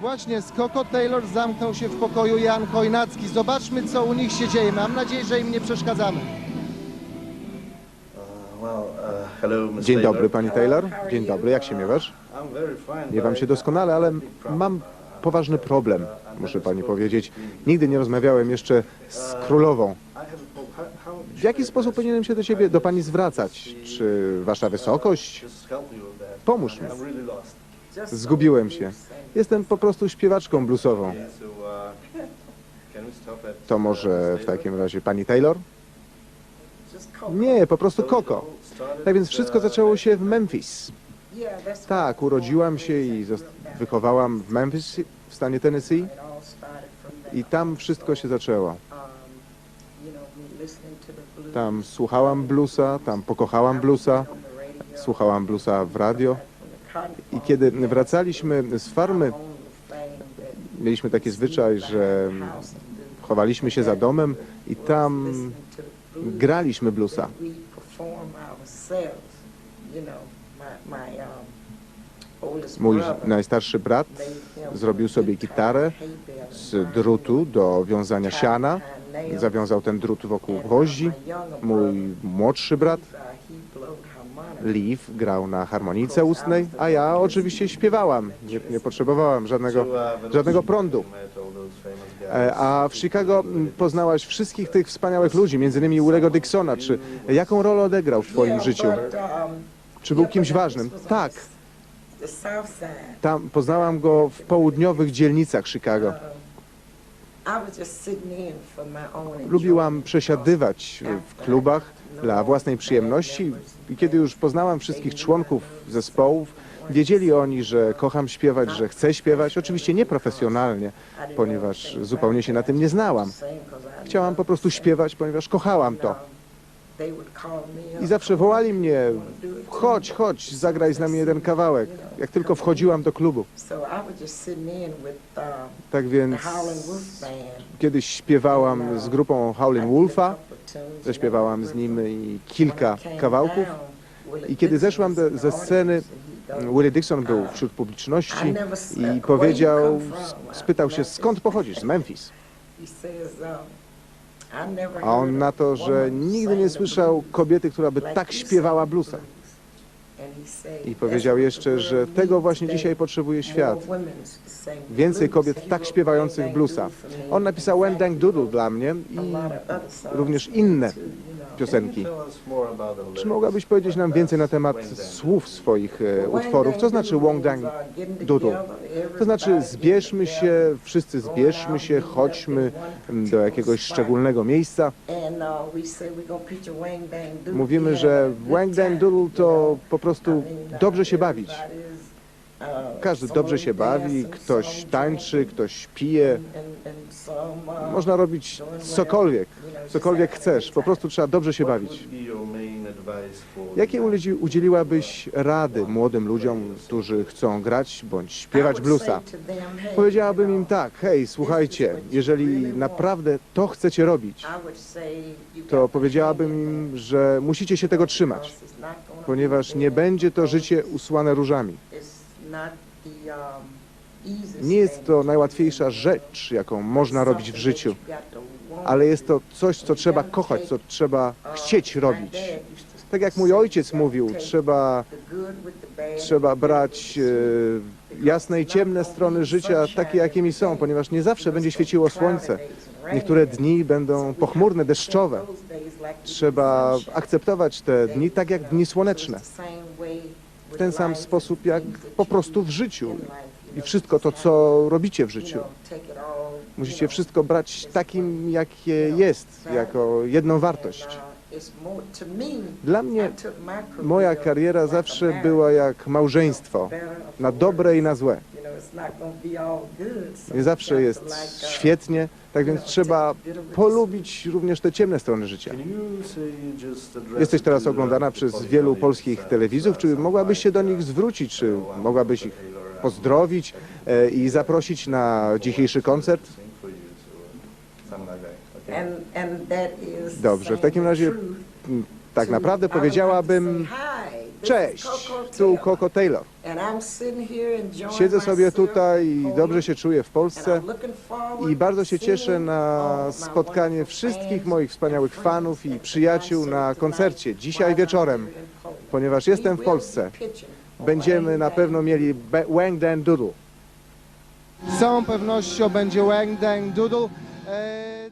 Właśnie z Coco Taylor zamknął się w pokoju Jan Chojnacki. Zobaczmy, co u nich się dzieje. Mam nadzieję, że im nie przeszkadzamy. Dzień dobry, pani Taylor. Dzień dobry, jak się miewasz? Miewam się doskonale, ale mam poważny problem, muszę pani powiedzieć. Nigdy nie rozmawiałem jeszcze z królową. W jaki sposób powinienem się do ciebie, do pani zwracać? Czy wasza wysokość? Pomóż mi. Zgubiłem się. Jestem po prostu śpiewaczką bluesową. To może w takim razie pani Taylor? Nie, po prostu Koko. Tak więc wszystko zaczęło się w Memphis. Tak, urodziłam się i wychowałam w Memphis w stanie Tennessee i tam wszystko się zaczęło. Tam słuchałam bluesa, tam pokochałam bluesa, słuchałam bluesa w radio i kiedy wracaliśmy z farmy, mieliśmy taki zwyczaj, że chowaliśmy się za domem i tam graliśmy bluesa. Mój najstarszy brat zrobił sobie gitarę z drutu do wiązania siana. Zawiązał ten drut wokół gwoździ. Mój młodszy brat, Leaf, grał na harmonice ustnej, a ja oczywiście śpiewałam. Nie, nie potrzebowałam żadnego, żadnego prądu. E, A w Chicago m, poznałaś wszystkich tych wspaniałych ludzi, między innymi Willego Dixona. Czy jaką rolę odegrał w twoim życiu? Czy był kimś ważnym? Tak. Tam poznałam go w południowych dzielnicach Chicago. Lubiłam przesiadywać w klubach dla własnej przyjemności i kiedy już poznałam wszystkich członków zespołów, wiedzieli oni, że kocham śpiewać, że chcę śpiewać. Oczywiście nieprofesjonalnie, ponieważ zupełnie się na tym nie znałam. Chciałam po prostu śpiewać, ponieważ kochałam to. I zawsze wołali mnie, chodź, chodź, zagraj z nami jeden kawałek. Jak tylko wchodziłam do klubu. Tak więc kiedyś śpiewałam z grupą Howlin' Wolfa, zaśpiewałam z nim kilka kawałków. I kiedy zeszłam do, ze sceny, Willie Dixon był wśród publiczności i powiedział, spytał się, skąd pochodzisz? Z Memphis. A on na to, że nigdy nie słyszał kobiety, która by tak śpiewała bluesa. I powiedział jeszcze, że tego właśnie dzisiaj potrzebuje świat. Więcej kobiet tak śpiewających bluesa. On napisał When Dang Doodle dla mnie i również inne piosenki. Czy mogłabyś powiedzieć nam więcej na temat słów swoich e, utworów? Co znaczy Wong Dang Doodle? To znaczy zbierzmy się, wszyscy zbierzmy się, chodźmy do jakiegoś szczególnego miejsca. Mówimy, że Wang Dang Doodle to po prostu dobrze się bawić. Każdy dobrze się bawi, ktoś tańczy, ktoś pije. Można robić cokolwiek, cokolwiek chcesz. Po prostu trzeba dobrze się bawić. Uludzi- udzieliłabyś rady młodym ludziom, którzy chcą grać bądź śpiewać bluesa? Powiedziałabym im tak, hej, słuchajcie, jeżeli naprawdę to chcecie robić, to powiedziałabym im, że musicie się tego trzymać, ponieważ nie będzie to życie usłane różami. Nie jest to najłatwiejsza rzecz, jaką można robić w życiu, ale jest to coś, co trzeba kochać, co trzeba chcieć robić. Tak jak mój ojciec mówił, trzeba, trzeba brać e, jasne i ciemne strony życia takie, jakimi są, ponieważ nie zawsze będzie świeciło słońce. Niektóre dni będą pochmurne, deszczowe. Trzeba akceptować te dni tak jak dni słoneczne. W ten sam sposób jak po prostu w życiu i wszystko to, co robicie w życiu. Musicie wszystko brać takim, jakie jest, jako jedną wartość. Dla mnie moja kariera zawsze była jak małżeństwo, na dobre i na złe. Nie zawsze jest świetnie, tak więc trzeba polubić również te ciemne strony życia. Jesteś teraz oglądana przez wielu polskich telewizów. Czy mogłabyś się do nich zwrócić, czy mogłabyś ich pozdrowić e, i zaprosić na dzisiejszy koncert? Dobrze, w takim razie tak naprawdę powiedziałabym Cześć, tu Coco Taylor. Siedzę sobie tutaj i dobrze się czuję w Polsce i bardzo się cieszę na spotkanie wszystkich moich wspaniałych fanów i przyjaciół na koncercie dzisiaj wieczorem, ponieważ jestem w Polsce. Będziemy na pewno mieli Wang Dan Doodle. Z całą pewnością będzie Wang Dang Doodle. E,